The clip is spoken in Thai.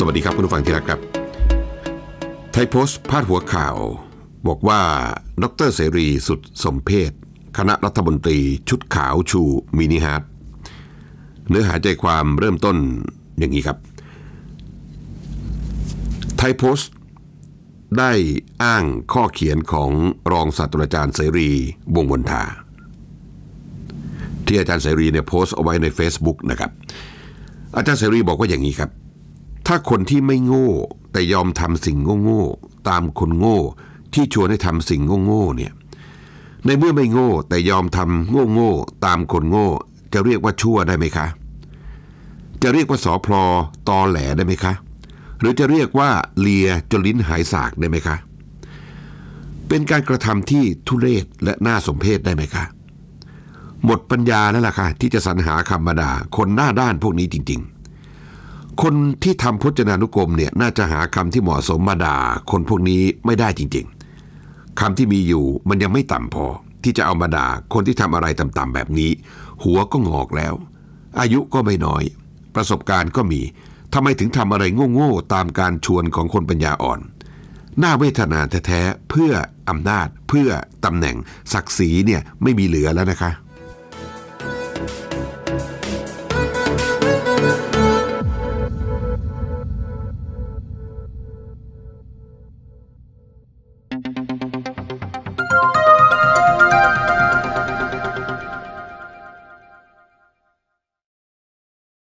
สวัสดีครับคุณผู้ฟังที่รักครับ ไทยโพสต์พาดหัวข่าว บอกว่า ดรเสรีสุดสมเพศคณะรัฐมนตรีชุดขาวชูมินิฮาร์ดเนื้อหาใจความเริ่มต้นอย่างนี้ครับ ไทยโพสต์ได้อ้างข้อเขียนของรองศาสตราจารย์เสรีวงศ์วนทา ที่อาจารย์เสรีเนี่ยโพสต์เอาไว้ใน Facebook นะครับ อาจารย์เสรีบอกว่าอย่างนี้ครับ ถ้าคนที่ไม่โง่ แต่ยอมทำสิ่งโง่ๆตามคนโง่ ที่ชวนให้ทำสิ่งโง่ๆเนี่ยในเมื่อไม่โง่ แต่ยอมทำโง่ๆตามคนโง่ จะเรียกว่าชั่วได้ไหมคะ จะเรียกว่าสอพลอตอแหลได้ไหมคะ หรือจะเรียกว่าเลียจนลิ้นหายสากได้ไหมคะ เป็นการกระทำที่ทุเรศและน่าสมเพชได้ไหมคะ หมดปัญญาแล้วล่ะค่ะที่จะสรรหาคำมาด่าคนหน้าด้านพวกนี้จริง ๆ คนที่ทำพจนานุกรมเนี่ยน่าจะหาคำที่เหมาะสมมาด่าคนพวกนี้ไม่ได้จริงๆคำที่มีอยู่มันยังไม่ต่ำพอ ที่จะเอามาด่าคนที่ทำอะไรต่ำๆแบบนี้ หัวก็งอกแล้ว อายุก็ไม่น้อย ประสบการณ์ก็มีทำไมถึงทำอะไรโง่ๆตามการชวนของคนปัญญาอ่อนน่าเวทนาแท้ๆเพื่ออำนาจเพื่อตำแหน่งศักดิ์ศรีเนี่ยไม่มีเหลือแล้วนะคะ